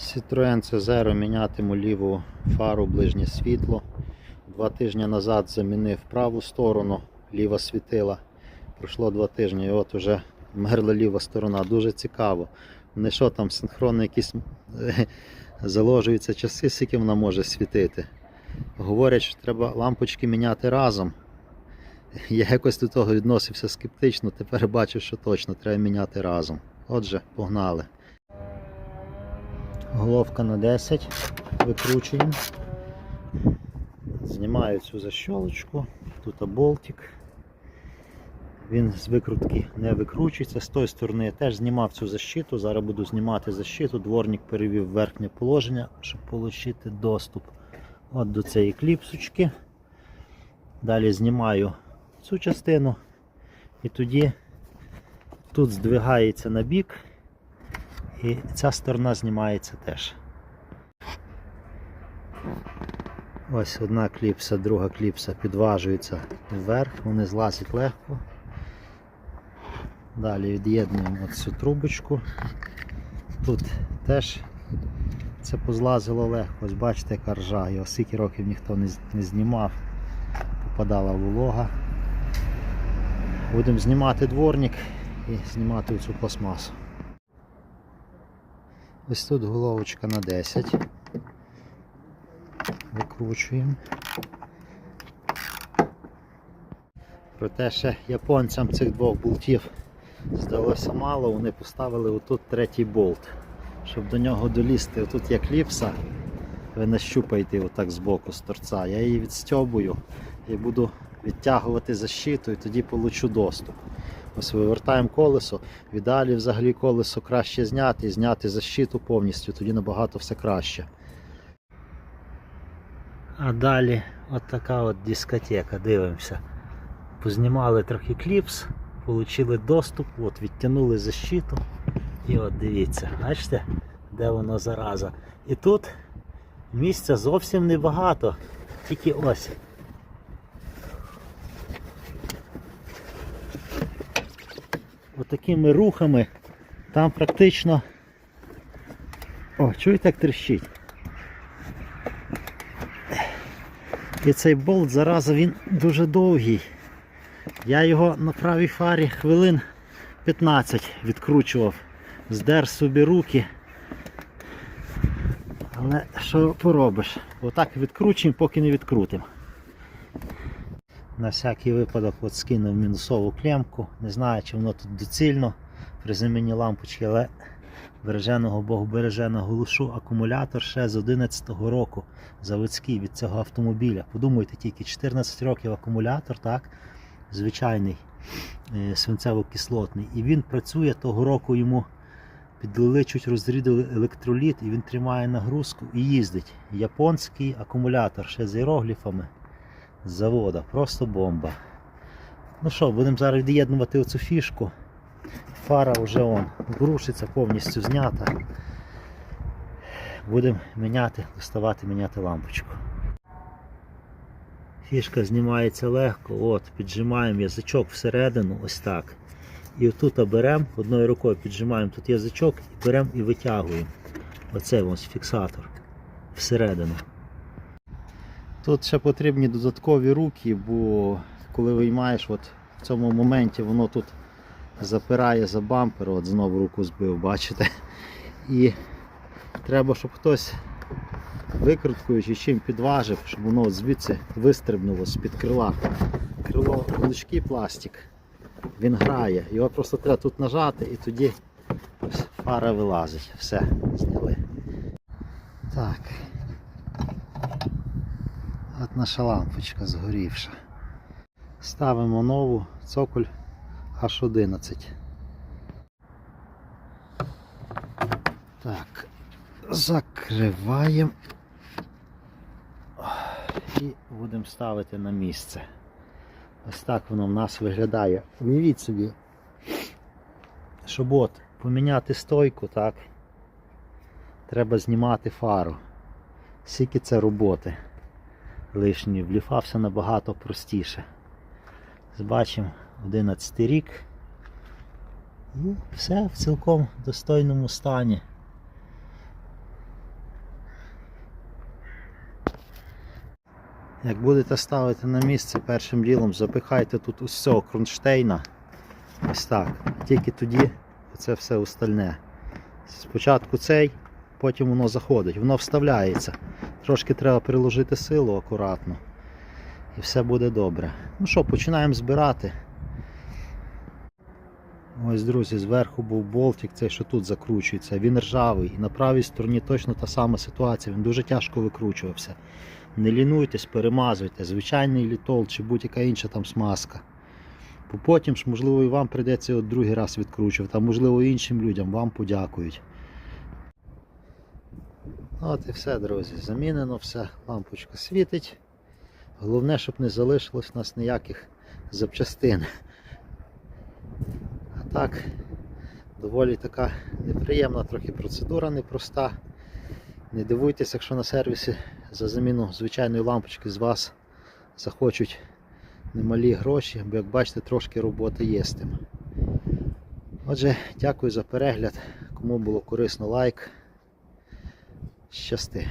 Citroen C0 мінятиму ліву фару ближнє світло. Два тижні назад замінив праву сторону, ліва світила. Пройшло два тижні і от уже мерла ліва сторона. Дуже цікаво. Не що там синхронно якісь е, заложуються часи, скільки вона може світити. Говорять, що треба лампочки міняти разом. Я якось до того відносився скептично, тепер бачу, що точно треба міняти разом. Отже, погнали. Головка на 10. Викручуємо. Знімаю цю защолочку. Тут болтик. Він з викрутки не викручується. З тої сторони я теж знімав цю защиту. Зараз буду знімати защиту. Дворник перевів верхнє положення, щоб отримати доступ от до цієї кліпсочки. Далі знімаю цю частину і тоді тут здвигається на бік і ця сторона знімається теж. Ось одна кліпса, друга кліпса підважується вверх, вони злазять легко. Далі від'єднуємо цю трубочку. Тут теж це позлазило легко. Ось бачите, яка ржа, його скільки років ніхто не, знімав, попадала волога. Будемо знімати дворник і знімати цю пластмасу. Ось тут головочка на 10. Викручуємо. Проте ще японцям цих двох болтів здалося мало, вони поставили отут третій болт. Щоб до нього долізти, отут є кліпса, ви нащупаєте отак збоку з торця. Я її відстьобую і буду відтягувати защиту і тоді получу доступ. Ось вивертаємо колесо. В ідеалі взагалі колесо краще зняти і зняти защиту повністю, тоді набагато все краще. А далі от така от дискотека, дивимося. Познімали трохи кліпс, отримали доступ, от відтягнули защиту. І от дивіться, бачите, де воно зараза. І тут місця зовсім небагато, тільки ось. Отакими рухами там практично. О, чуєте, як тріщить. І цей болт зараза він дуже довгий. Я його на правій фарі хвилин 15 відкручував, здер собі руки. Але що поробиш? Отак відкручуємо, поки не відкрутимо. На всякий випадок от скинув мінусову клемку. Не знаю, чи воно тут доцільно при заміні лампочки, але береженого Богу береже наголошу акумулятор ще з 11-го року заводський від цього автомобіля. Подумайте тільки 14 років акумулятор, так? Звичайний е, свинцево-кислотний. І він працює того року йому підлили чуть розрідили електроліт і він тримає нагрузку і їздить. Японський акумулятор ще з іерогліфами завода. Просто бомба. Ну що, будемо зараз від'єднувати оцю фішку. Фара вже он грушиться, повністю знята. Будемо міняти, доставати, міняти лампочку. Фішка знімається легко, от, піджимаємо язичок всередину, ось так. І отут беремо, одною рукою піджимаємо тут язичок беремо і витягуємо. Оце ось фіксатор всередину. Тут ще потрібні додаткові руки, бо коли виймаєш, от в цьому моменті воно тут запирає за бампер, от знову руку збив, бачите. І треба, щоб хтось викруткою чи чим підважив, щоб воно звідси вистрибнуло з-під крила. Крило величкий пластик, він грає. Його просто треба тут нажати і тоді ось фара вилазить. Все, зняли. Так. От наша лампочка згорівша. Ставимо нову цоколь H11. Так, закриваємо і будемо ставити на місце. Ось так воно в нас виглядає. Уявіть собі, щоб от поміняти стойку, так, треба знімати фару. Скільки це роботи лишні. В все набагато простіше. Бачимо 11 рік. І все в цілком достойному стані. Як будете ставити на місце, першим ділом запихайте тут ось цього кронштейна. Ось так. Тільки тоді це все остальне. Спочатку цей, потім воно заходить, воно вставляється. Трошки треба приложити силу акуратно. І все буде добре. Ну що, починаємо збирати. Ось, друзі, зверху був болтик, цей, що тут закручується. Він ржавий. І на правій стороні точно та сама ситуація. Він дуже тяжко викручувався. Не лінуйтесь, перемазуйте. Звичайний літол чи будь-яка інша там смазка. Потім ж, можливо, і вам прийдеться його другий раз відкручувати, а можливо іншим людям вам подякують. От і все, друзі. Замінено все, лампочка світить. Головне, щоб не залишилось у нас ніяких запчастин. А так, доволі така неприємна трохи процедура, непроста. Не дивуйтесь, якщо на сервісі за заміну звичайної лампочки з вас захочуть немалі гроші, бо як бачите, трошки роботи є з тим. Отже, дякую за перегляд. Кому було корисно лайк. Щасти.